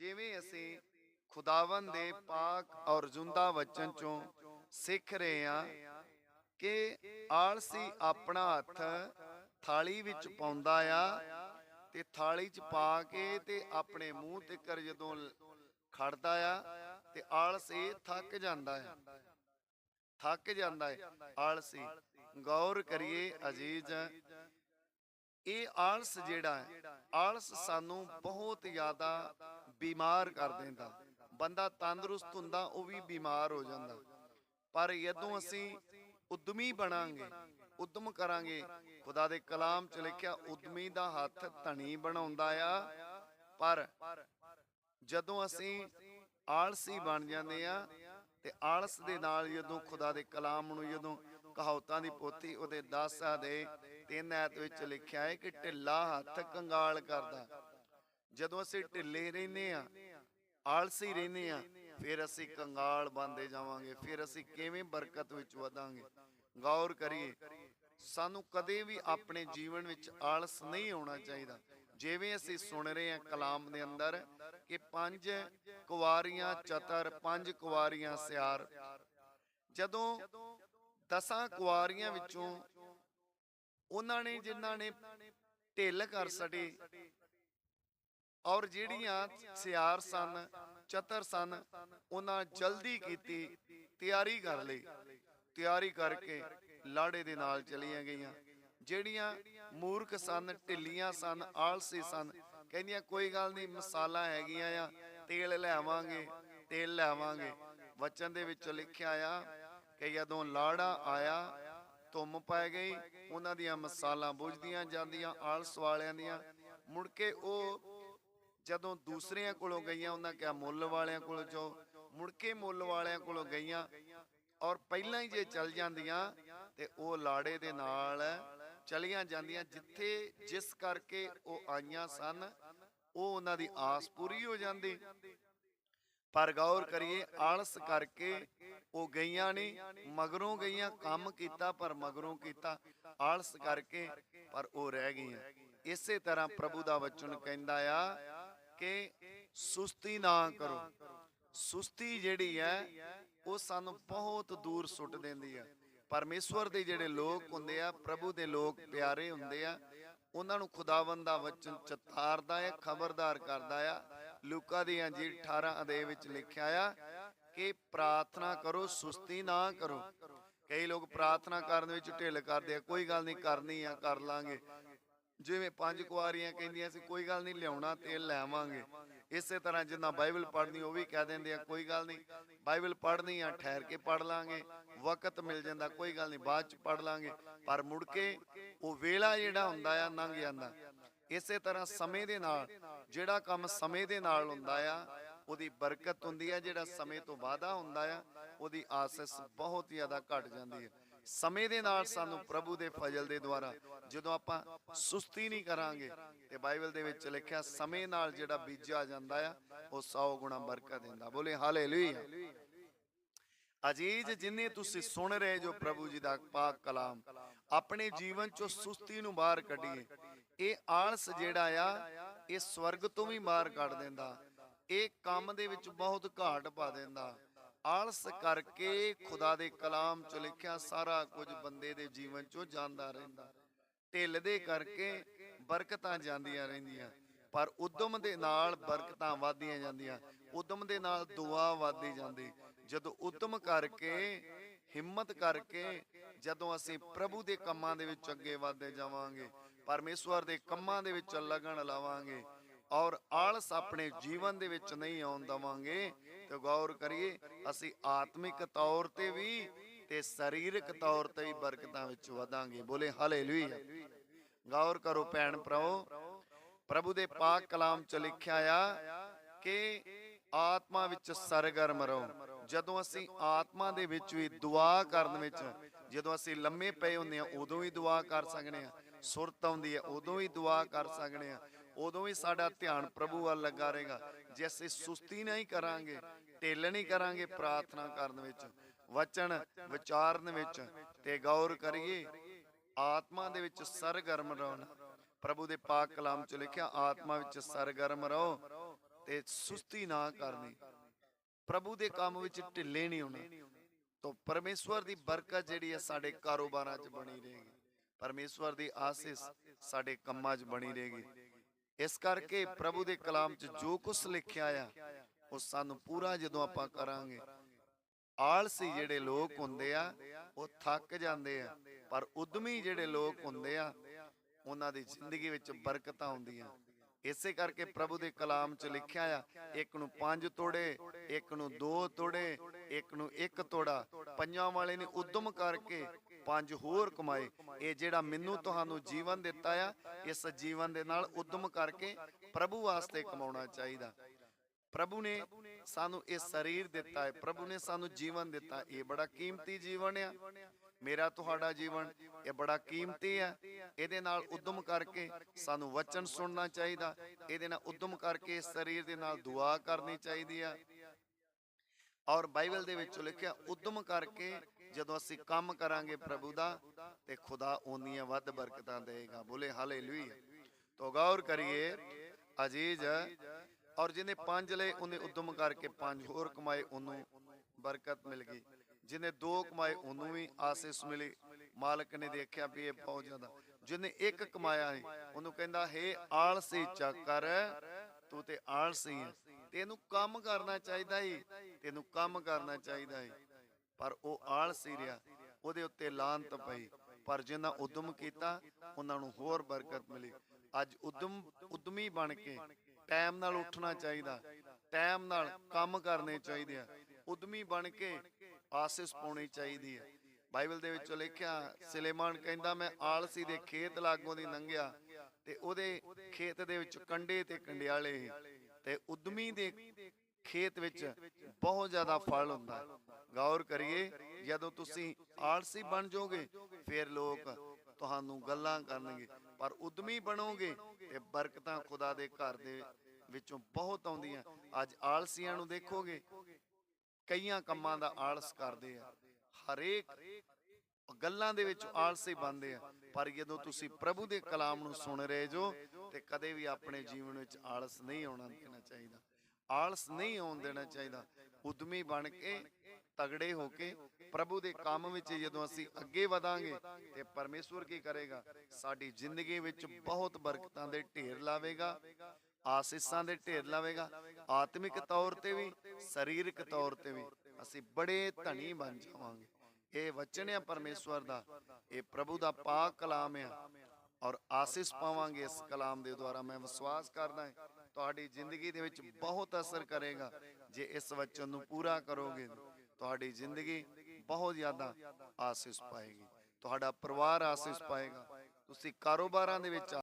ਜਿਵੇਂ ਅਸੀਂ ਖੁਦਾਵੰ ਦੇ ਪਾਕ ਔਰ ਜੁੰਦਾ ਵਚਨ ਚੋਂ ਸਿੱਖ ਰਹੇ ਹਾਂ ਕਿ ਆਲਸੀ ਆਪਣਾ ਹੱਥ ਥਾਲੀ ਵਿੱਚ ਪਾਉਂਦਾ ਆ ਤੇ ਥਾਲੀ 'ਚ ਪਾ ਕੇ ਤੇ ਆਪਣੇ ਮੂੰਹ ਤੇ ਕਰ ਜਦੋਂ ਖੜਦਾ ਆ ਤੇ ਆਲਸੀ ਥੱਕ ਜਾਂਦਾ ਆ। ਥੱਕ ਜਾਂਦਾ ਹੈ ਆਲਸੀ। ਗੌਰ ਕਰੀਏ ਅਜੀਜ਼, ਇਹ ਆਲਸ ਜਿਹੜਾ ਹੈ, ਆਲਸ ਸਾਨੂੰ ਬਹੁਤ ਜ਼ਿਆਦਾ ਬਿਮਾਰ ਕਰ ਦਿੰਦਾ। ਬੰਦਾ ਤੰਦਰੁਸਤ ਹੁੰਦਾ, ਉਹ ਵੀ ਬਿਮਾਰ ਹੋ ਜਾਂਦਾ। ਪਰ ਜਦੋਂ ਅਸੀਂ ਉਦਮੀ ਬਣਾਂਗੇ, ਉਦਮ ਕਰਾਂਗੇ, ਖੁਦਾ ਦੇ ਕਲਾਮ ਚ ਲਿਖਿਆ, ਉਦਮੀ ਦਾ ਹੱਥ ਧਣੀ ਬਣਾਉਂਦਾ ਆ। ਪਰ ਜਦੋਂ ਅਸੀਂ ਆਲਸੀ ਬਣ ਜਾਂਦੇ ਆ, ਤੇ ਆਲਸ ਦੇ ਨਾਲ ਜਦੋਂ ਖੁਦਾ ਦੇ ਕਲਾਮ ਨੂੰ ਜਦੋਂ ਕਹਾਵਤਾਂ ਦੀ ਪੋਥੀ ਉਹਦੇ 10 ਦੇ ਤਿੰਨ ਐਤ ਵਿੱਚ ਲਿਖਿਆ ਹੈ ਕਿ ਢਿੱਲਾ ਹੱਥ ਕੰਗਾਲ ਕਰਦਾ। ਜਦੋਂ ਅਸੀਂ ਢਿੱਲੇ ਰਹਿੰਦੇ ਆ ਆਲਸੀ ਰਹਿੰਦੇ ਆ ਫਿਰ ਅਸੀਂ ਕੰਗਾਲ ਬੰਦੇ ਜਾਵਾਂਗੇ, ਫਿਰ ਅਸੀਂ ਕਿਵੇਂ ਬਰਕਤ ਵਿੱਚ ਵਧਾਂਗੇ। ਗੌਰ ਕਰੀਏ, ਸਾਨੂੰ ਕਦੇ ਵੀ ਆਪਣੇ ਜੀਵਨ ਵਿੱਚ ਆਲਸ ਨਹੀਂ ਆਉਣਾ ਚਾਹੀਦਾ। ਜਿਵੇਂ ਅਸੀਂ ਸੁਣ ਰਹੇ ਹਾਂ ਕਲਾਮ ਦੇ ਅੰਦਰ ਕਿ ਪੰਜ ਕੁਵਾਰੀਆਂ ਚਤਰ, ਪੰਜ ਕੁਵਾਰੀਆਂ ਸਿਆਰ। ਜਦੋਂ ਦਸਾਂ ਕੁਵਾਰੀਆਂ ਵਿੱਚੋਂ ਉਹਨਾਂ ਨੇ ਜਿਨ੍ਹਾਂ ਨੇ ਢਿੱਲ ਕਰ ਛੱਡੀ ਔਰ ਜਿਹੜੀਆਂ ਸਿਆਰ ਸਨ, ਚਤਰ ਸਨ, ਉਹਨਾਂ ਜਲਦੀ ਕੀਤੀ ਤਿਆਰੀ ਕਰ ਲਈ। ਤਿਆਰੀ ਕਰਕੇ ਲਾੜੇ ਦੇ ਨਾਲ ਚਲੀਆਂ ਗਈਆਂ। ਜਿਹੜੀਆਂ ਮੂਰਖ ਸਨ, ਢਿੱਲੀਆਂ ਸਨ, ਆਲਸੀ ਸਨ, ਕਹਿੰਦੀਆਂ, ਕੋਈ ਗੱਲ ਨਹੀਂ, ਮਸਾਲਾ ਹੈਗੀਆਂ ਆ, ਤੇਲ ਲੈਵਾਂਗੇ ਤੇਲ ਲੈਵਾਂਗੇ ਵਚਨ ਦੇ ਵਿੱਚ ਲਿਖਿਆ ਆ ਕਿ ਜਦੋਂ ਲਾੜਾ ਆਇਆ, ਧੁੰਮ ਪੈ ਗਈ, ਉਹਨਾਂ ਦੀਆਂ ਮਸਾਲਾਂ ਬੁਝਦੀਆਂ ਜਾਂਦੀਆਂ, ਆਲਸ ਵਾਲਿਆਂ ਦੀਆਂ। ਮੁੜ ਕੇ ਉਹ ਜਦੋਂ ਦੂਸਰਿਆਂ ਕੋਲੋਂ ਗਈਆਂ, ਉਹਨਾਂ ਕਿਹਾ, ਮੁੱਲ ਵਾਲਿਆਂ ਕੋਲੋਂ ਚੋ ਮੁੜ ਕੇ ਮੁੱਲ ਵਾਲਿਆਂ ਕੋਲੋਂ ਗਈਆਂ। ਔਰ ਪਹਿਲਾਂ ਹੀ ਜੇ ਚਲ ਜਾਂਦੀਆਂ, ਤੇ ਉਹ ਲਾੜੇ ਦੇ ਨਾਲ ਚਲੀਆਂ ਜਾਂਦੀਆਂ, ਜਿੱਥੇ ਜਿਸ ਕਰਕੇ ਉਹ ਆਈਆਂ ਸਨ, ਉਹ ਉਹਨਾਂ ਦੀ ਆਸ ਪੂਰੀ ਹੋ ਜਾਂਦੀ। ਪਰ ਗੌਰ ਕਰੀਏ, ਆਲਸ ਕਰਕੇ ਉਹ ਗਈਆਂ ਨਹੀਂ, ਮਗਰੋਂ ਗਈਆਂ, ਕੰਮ ਕੀਤਾ, ਪਰ ਮਗਰੋਂ ਕੀਤਾ, ਆਲਸ ਕਰਕੇ ਪਰ ਉਹ ਰਹਿ ਗਈਆਂ। ਇਸੇ ਤਰ੍ਹਾਂ ਪ੍ਰਭੂ ਦਾ ਵਚਨ ਕਹਿੰਦਾ ਆ ਕਿ ਸੁਸਤੀ ਨਾ ਕਰੋ। ਸੁਸਤੀ ਜਿਹੜੀ ਹੈ, ਉਹ ਸਾਨੂੰ ਬਹੁਤ ਦੂਰ ਸੁੱਟ ਦਿੰਦੀ ਹੈ ਪਰਮੇਸ਼ਵਰ ਦੇ ਜਿਹੜੇ ਲੋਕ ਹੁੰਦੇ ਆ, ਪ੍ਰਭੂ ਦੇ ਲੋਕ ਪਿਆਰੇ ਹੁੰਦੇ ਆ, ਉਹਨਾਂ ਨੂੰ ਖੁਦਾਵੰਦ ਦਾ ਵਚਨ ਚਤਾਰਦਾ ਹੈ, ਖਬਰਦਾਰ ਕਰਦਾ ਆ। ਲੂਕਾ ਦੀ ਅੰਜੀਲ 18 ਅਦੇ ਵਿੱਚ ਲਿਖਿਆ ਆ ਕਿ ਪ੍ਰਾਰਥਨਾ ਕਰੋ, ਸੁਸਤੀ ਨਾ ਕਰੋ। ਕਈ ਲੋਕ ਪ੍ਰਾਰਥਨਾ ਕਰਨ ਵਿੱਚ ਢਿੱਲ ਕਰਦੇ ਆ, ਕੋਈ ਗੱਲ ਨਹੀਂ, ਕਰਨੀ ਆ, ਕਰ ਲਾਂਗੇ। ਜਿਵੇਂ ਪੰਜ ਕੁਆਰੀਆਂ ਕਹਿੰਦੀਆਂ ਸੀ, ਕੋਈ ਗੱਲ ਨਹੀਂ, ਲਿਆਉਣਾ ਤੇਲ ਲੈਵਾਂਗੇ। ਇਸੇ ਤਰ੍ਹਾਂ ਜਿੰਨਾ ਬਾਈਬਲ ਪੜ੍ਹਨੀ, ਉਹ ਵੀ ਕਹਿ ਦਿੰਦੇ ਆ, ਕੋਈ ਗੱਲ ਨਹੀਂ, ਬਾਈਬਲ ਪੜ੍ਹਨੀ ਆ, ਠਹਿਰ ਕੇ ਪੜ੍ਹ ਲਾਂਗੇ, ਵਕਤ ਮਿਲ ਜਾਂਦਾ, ਕੋਈ ਗੱਲ ਨਹੀਂ, ਬਾਅਦ ਚ ਪੜ੍ਹ ਲਾਂਗੇ। ਪਰ ਮੁੜ ਕੇ ਉਹ ਵੇਲਾ ਜਿਹੜਾ ਹੁੰਦਾ ਆ, ਲੰਘ ਜਾਂਦਾ। ਇਸੇ ਤਰ੍ਹਾਂ ਸਮੇਂ ਦੇ ਨਾਲ, ਜਿਹੜਾ ਕੰਮ ਸਮੇਂ ਦੇ ਨਾਲ ਹੁੰਦਾ ਆ, ਉਹਦੀ ਬਰਕਤ ਹੁੰਦੀ ਆ, ਜਿਹੜਾ ਸਮੇਂ ਤੋਂ ਵਾਧਾ ਹੁੰਦਾ ਆ, ਉਹਦੀ ਆਸਿਸ ਬਹੁਤ ਜ਼ਿਆਦਾ ਘਟ ਜਾਂਦੀ ਹੈ ਸਮੇਂ ਦੇ ਨਾਲ ਸਾਨੂੰ ਪ੍ਰਭੂ ਦੇ ਫਜ਼ਲ ਦੇ ਦੁਆਰਾ ਜਦੋਂ ਆਪਾਂ ਸੁਸਤੀ ਨਹੀਂ ਕਰਾਂਗੇ ਤੇ ਬਾਈਬਲ ਦੇ ਵਿੱਚ ਲਿਖਿਆ ਸਮੇਂ ਨਾਲ ਜਿਹੜਾ ਬੀਜਿਆ ਜਾਂਦਾ ਆ ਉਹ 100 ਗੁਣਾ ਬਰਕਤ ਦਿੰਦਾ। ਬੋਲੇ ਹਾਲੇਲੂਇਆ। ਅਜੀਜ਼ ਜਿੰਨੇ ਤੁਸੀਂ ਸੁਣ ਰਹੇ ਜੋ ਪ੍ਰਭੂ ਜੀ ਦਾ ਪਾਕ ਕਲਾਮ ਆਪਣੇ ਜੀਵਨ ਚੋਂ ਸੁਸਤੀ ਨੂੰ ਬਾਹਰ ਕੱਢੀਏ। ਇਹ ਆਲਸ ਜਿਹੜਾ ਆ ਇਹ ਸਵਰਗ ਤੋਂ ਵੀ ਮਾਰ ਕੱਢ ਦਿੰਦਾ। ਇਹ ਕੰਮ ਦੇ ਵਿੱਚ ਬਹੁਤ ਘਾਟ ਪਾ ਦਿੰਦਾ। ਆਲਸ ਕਰਕੇ ਖੁਦਾ ਦੇ ਕਲਾਮ ਚ ਲਿਖਿਆ ਸਾਰਾ ਕੁਝ ਬੰਦੇ ਦੇ ਜੀਵਨ ਚੋਂ ਜਾਂਦਾ ਰਹਿੰਦਾ। ਢਿੱਲ ਦੇ ਕਰਕੇ ਬਰਕਤਾਂ ਜਾਂਦੀਆਂ ਰਹਿੰਦੀਆਂ, ਪਰ ਉਦਮ ਦੇ ਨਾਲ ਬਰਕਤਾਂ ਵਧਦੀਆਂ ਜਾਂਦੀਆਂ, ਉਦਮ ਦੇ ਨਾਲ ਦੁਆ ਵਧਦੀ ਜਾਂਦੀ। ਜਦੋਂ ਉਦਮ ਕਰਕੇ, ਹਿੰਮਤ ਕਰਕੇ ਜਦੋਂ ਅਸੀਂ ਪ੍ਰਭੂ ਦੇ ਕੰਮਾਂ ਦੇ ਵਿੱਚ ਅੱਗੇ ਵਧਦੇ ਜਾਵਾਂਗੇ, ਪਰਮੇਸ਼ਵਰ ਦੇ ਕੰਮਾਂ ਦੇ ਵਿੱਚ ਲੱਗਣ ਲਾਵਾਂਗੇ ਔਰ ਆਲਸ ਆਪਣੇ ਜੀਵਨ ਦੇ ਵਿੱਚ ਨਹੀਂ ਆਉਣ ਦਵਾਂਗੇ ਤੇ ਗੌਰ ਕਰੀਏ, ਅਸੀਂ ਆਤਮਿਕ ਤੌਰ ਤੇ ਵੀ ਤੇ ਸਰੀਰਕ ਤੌਰ ਤੇ ਵੀ ਬਰਕਤਾਂ ਵਿੱਚ ਵਧਾਂਗੇ। ਬੋਲੇ ਹਾਲੇਲੂਇਆ। ਗੌਰ ਕਰੋ ਭੈਣ ਭਰਾਓ, ਪ੍ਰਭੂ ਦੇ ਪਾਕ ਕਲਾਮ ਚ ਲਿਖਿਆ ਆ ਕਿ ਆਤਮਾ ਵਿੱਚ ਸਰਗਰਮ ਰਹੋ। ਜਦੋਂ ਅਸੀਂ ਆਤਮਾ ਦੇ ਵਿੱਚ ਵੀ ਦੁਆ ਕਰਨ ਵਿੱਚ, ਜਦੋਂ ਅਸੀਂ ਲੰਮੇ ਪਏ ਹੁੰਦੇ ਆ ਉਦੋਂ ਵੀ ਦੁਆ ਕਰ ਸਕਦੇ ਆ ਸੁਰਤ ਆਉਂਦੀ ਹੈ, ਉਦੋਂ ਵੀ ਦੁਆ ਕਰ ਸਕਦੇ ਆ ਉਦੋਂ ਵੀ ਸਾਡਾ ਧਿਆਨ ਪ੍ਰਭੂ ਵੱਲ ਲੱਗਾ ਰਹੇਗਾ। ਜੇ ਅਸੀਂ ਸੁਸਤੀ ਨਹੀਂ ਕਰਾਂਗੇ, ਢਿੱਲ ਨਹੀਂ ਕਰਾਂਗੇ ਪ੍ਰਾਰਥਨਾ ਕਰਨ ਵਿੱਚ, ਵਚਨ ਵਿਚਾਰਨ ਵਿੱਚ ਤੇ ਗੌਰ ਕਰੀਏ, ਆਤਮਾ ਦੇ ਵਿੱਚ ਸਰਗਰਮ ਰਹੋ ਪ੍ਰਭੂ ਦੇ ਪਾਕ ਕਲਾਮ ਚ ਲਿਖਿਆ, ਆਤਮਾ ਵਿੱਚ ਸਰਗਰਮ ਰਹੋ ਤੇ ਸੁਸਤੀ ਨਾ ਕਰਨੀ। ਪ੍ਰਭੂ ਦੇ ਕੰਮ ਵਿੱਚ ਢਿੱਲੇ ਨਹੀਂ ਹੋਣਾ। ਤਾਂ ਪਰਮੇਸ਼ਵਰ ਦੀ ਬਰਕਤ ਜਿਹੜੀ ਹੈ ਸਾਡੇ ਕਾਰੋਬਾਰਾਂ 'ਚ ਬਣੀ ਰਹੇਗੀ। ਪਰਮੇਸ਼ਵਰ ਦੀ ਆਸੀਸ ਸਾਡੇ ਕੰਮਾਂ 'ਚ ਬਣੀ ਰਹੇਗੀ। ਇਸ ਕਰਕੇ ਪ੍ਰਭੂ ਦੇ ਕਲਾਮ 'ਚ ਜੋ ਕੁਝ ਲਿਖਿਆ ਆ, ਉਹ ਸਾਨੂੰ ਪੂਰਾ ਜਦੋਂ ਆਪਾਂ ਕਰਾਂਗੇ। ਆਲਸੀ ਜਿਹੜੇ ਲੋਕ ਹੁੰਦੇ ਆ, ਉਹ ਥੱਕ ਜਾਂਦੇ ਆ, ਪਰ ਉਦਮੀ ਜਿਹੜੇ ਲੋਕ ਹੁੰਦੇ ਆ, ਉਹਨਾਂ ਦੀ ਜ਼ਿੰਦਗੀ ਵਿੱਚ ਬਰਕਤਾਂ ਆਉਂਦੀਆਂ ਇਸੇ ਕਰਕੇ ਪ੍ਰਭੂ ਦੇ ਕਲਾਮ 'ਚ ਲਿਖਿਆ ਆ, ਇੱਕ ਨੂੰ ਪੰਜ ਤੋੜੇ, ਇੱਕ ਨੂੰ ਦੋ ਤੋੜੇ, ਇੱਕ ਨੂੰ ਇੱਕ ਤੋੜਾ, ਪੰਜਾਂ ਵਾਲੇ ਨੇ ਉਦਮ ਕਰਕੇ ਪੰਜ ਹੋਰ ਕਮਾਏ। ਇਹ ਜਿਹੜਾ ਮੈਨੂੰ ਤੁਹਾਨੂੰ ਜੀਵਨ ਦਿੱਤਾ ਆ, ਇਸ ਜੀਵਨ ਦੇ ਨਾਲ ਉਦਮ ਕਰਕੇ ਪ੍ਰਭੂ ਵਾਸਤੇ ਕਮਾਉਣਾ ਚਾਹੀਦਾ। ਪ੍ਰਭੂ ਨੇ ਸਾਨੂੰ ਇਹ ਸਰੀਰ ਦਿੱਤਾ ਹੈ, ਪ੍ਰਭੂ ਨੇ ਸਾਨੂੰ ਜੀਵਨ ਦਿੱਤਾ। ਇਹ ਬੜਾ ਕੀਮਤੀ ਜੀਵਨ ਆ। ਮੇਰਾ ਤੁਹਾਡਾ ਜੀਵਨ ਇਹ ਬੜਾ ਕੀਮਤੀ ਹੈ ਇਹਦੇ ਨਾਲ ਉਦਮ ਕਰਕੇ ਸਾਨੂੰ ਵਚਨ ਸੁਣਨਾ ਚਾਹੀਦਾ। ਇਹਦੇ ਨਾਲ ਉਦਮ ਕਰਕੇ ਸਰੀਰ ਦੇ ਨਾਲ ਦੁਆ ਕਰਨੀ ਚਾਹੀਦੀ ਆ। ਔਰ ਬਾਈਬਲ ਦੇ ਵਿੱਚ ਲਿਖਿਆ, ਉਦਮ ਕਰਕੇ ਜਦੋਂ ਅਸੀਂ ਕੰਮ ਕਰਾਂਗੇ ਪ੍ਰਭੂ ਦਾ ਤੇ ਖੁਦਾ ਉਹਨੀਆਂ ਵੱਧ ਬਰਕਤਾਂ ਦੇਗਾ ਬੋਲੇ ਹਾਲੇਲੂਇਆ। ਤੋ ਗੌਰ ਕਰੀਏ, ਅਜੀਜ਼, ਔਰ ਜਿਹਨੇ ਪੰਜ ਲਏ, ਉਹਨੇ ਉਦਮ ਕਰਕੇ ਪੰਜ ਹੋਰ ਕਮਾਏ, ਉਹਨੂੰ ਬਰਕਤ ਮਿਲ ਗਈ। ਜਿਹਨੇ ਦੋ ਕਮਾਏ, ਉਹਨੂੰ ਵੀ ਆਸੀਸ ਮਿਲੀ। ਮਾਲਕ ਨੇ ਦੇਖਿਆ ਵੀ ਇਹ ਬਹੁਤ ਜ਼ਿਆਦਾ। ਜਿਹਨੇ ਇੱਕ ਕਮਾਇਆ ਹੈ ਉਹਨੂੰ ਕਹਿੰਦਾ, ਹੈ ਆਲਸੀ ਚੱਕਰ, ਤੂੰ ਤੇ ਆਲਸੀ ਹੈ। ਤੈਨੂੰ ਕੰਮ ਕਰਨਾ ਚਾਹੀਦਾ ਈ ਤੈਨੂੰ ਕੰਮ ਕਰਨਾ ਚਾਹੀਦਾ ਈ ਪਰ ਉਹ ਆਲਸੀ ਰਿਹਾ ਉਹਦੇ ਉੱਤੇ ਲਾਂਤ ਪਈ। ਪਰ ਜਿਨ੍ਹਾਂ ਉਦਮ ਕੀਤਾ, ਉਹਨਾਂ ਨੂੰ ਹੋਰ ਬਰਕਤ ਮਿਲੀ। ਅੱਜ ਉਦਮ, ਉਦਮੀ ਬਣ ਕੇ ਟਾਈਮ ਨਾਲ ਉੱਠਣਾ ਚਾਹੀਦਾ। ਟਾਈਮ ਨਾਲ ਕੰਮ ਕਰਨੇ ਚਾਹੀਦੇ ਆ। ਉਦਮੀ ਬਣ ਕੇ ਆਸਿਸ ਪਾਉਣੀ ਚਾਹੀਦੀ ਹੈ ਬਾਈਬਲ ਦੇ ਵਿੱਚ ਲਿਖਿਆ, ਸੁਲੇਮਾਨ ਕਹਿੰਦਾ, ਮੈਂ ਆਲਸੀ ਦੇ ਖੇਤ ਲਾਗੋਂ ਦੀ ਲੰਘਿਆ ਤੇ ਉਹਦੇ ਖੇਤ ਦੇ ਵਿੱਚ ਕੰਡੇ ਤੇ ਕੰਡਿਆਲੇ ਤੇ ਉਦਮੀ ਦੇ ਖੇਤ ਵਿੱਚ ਬਹੁਤ ਜ਼ਿਆਦਾ ਫਲ ਹੁੰਦਾ। ਗੌਰ ਕਰੀਏ ਜਦੋਂ ਤੁਸੀਂ ਆਲਸੀ ਬਣ ਜਾਓਗੇ ਫਿਰ ਲੋਕ ਤੁਹਾਨੂੰ ਗੱਲਾਂ ਕਰਨਗੇ। ਪਰ ਉਦਮੀ ਬਣੋਗੇ ਤੇ ਬਰਕਤਾਂ ਖੁਦਾ ਦੇ ਘਰ ਦੇ ਵਿੱਚੋਂ ਬਹੁਤ ਆਉਂਦੀਆਂ। ਅੱਜ ਆਲਸੀਆਂ ਨੂੰ ਦੇਖੋਗੇ ਕਈਆਂ ਕੰਮਾਂ ਦਾ ਆਲਸ ਕਰਦੇ ਆ। ਹਰੇਕ ਗੱਲਾਂ ਦੇ ਵਿੱਚ ਆਲਸੀ ਬਣਦੇ ਆ। ਪਰ ਜਦੋਂ ਤੁਸੀਂ ਪ੍ਰਭੂ ਦੇ ਕਲਾਮ ਨੂੰ ਸੁਣ ਰਹੇ ਜੋ ਤੇ ਕਦੇ ਵੀ ਆਪਣੇ ਜੀਵਨ ਵਿੱਚ ਆਲਸ ਨਹੀਂ ਆਉਣਾ ਦੇਣਾ ਚਾਹੀਦਾ। ਆਲਸ ਨਹੀਂ ਆਉਣ ਦੇਣਾ ਚਾਹੀਦਾ। ਉਦਮੀ ਬਣ ਕੇ ਤਗੜੇ ਹੋ ਕੇ ਪ੍ਰਭੂ ਦੇ ਕੰਮ ਵਿੱਚ ਜਦੋਂ ਅਸੀਂ ਅੱਗੇ ਵਧਾਂਗੇ ਤੇ ਪਰਮੇਸ਼ਵਰ ਕੀ ਕਰੇਗਾ? ਸਾਡੀ ਜ਼ਿੰਦਗੀ ਵਿੱਚ ਬਹੁਤ ਬਰਕਤਾਂ ਦੇ ਢੇਰ ਲਾਵੇਗਾ, ਆਸੀਸਾਂ ਦੇ ਢੇਰ ਲਾਵੇਗਾ, ਆਤਮਿਕ ਤੌਰ ਤੇ ਵੀ, ਸਰੀਰਕ ਤੌਰ ਤੇ ਵੀ। ਅਸੀਂ ਬੜੇ ਧਨੀ ਬਣ ਜਾਵਾਂਗੇ। ਇਹ ਵਚਨ ਹੈ ਪਰਮੇਸ਼ਵਰ ਦਾ। ਇਹ ਪ੍ਰਭੂ ਦਾ ਪਾਕ ਕਲਾਮ ਹੈ ਔਰ ਆਸੀਸ ਪਾਵਾਂਗੇ ਇਸ ਕਲਾਮ ਦੇ ਦੁਆਰਾ। ਮੈਂ ਵਿਸ਼ਵਾਸ ਕਰਦਾ ਹਾਂ ਤੁਹਾਡੀ ਜ਼ਿੰਦਗੀ ਦੇ ਵਿੱਚ ਬਹੁਤ ਅਸਰ ਕਰੇਗਾ। ਜੇ ਇਸ ਵਚਨ ਨੂੰ ਪੂਰਾ ਕਰੋਗੇ, ਤੁਹਾਡੀ ਜ਼ਿੰਦਗੀ ਬਹੁਤ ਜ਼ਿਆਦਾ ਆਸੀਸ ਪਾਏਗੀ। ਤੁਹਾਡਾ ਪਰਿਵਾਰ ਆਸੀਸ ਪਾਏਗਾ। ਤੁਸੀਂ ਕਾਰੋਬਾਰਾਂ ਦੇ ਵਿੱਚ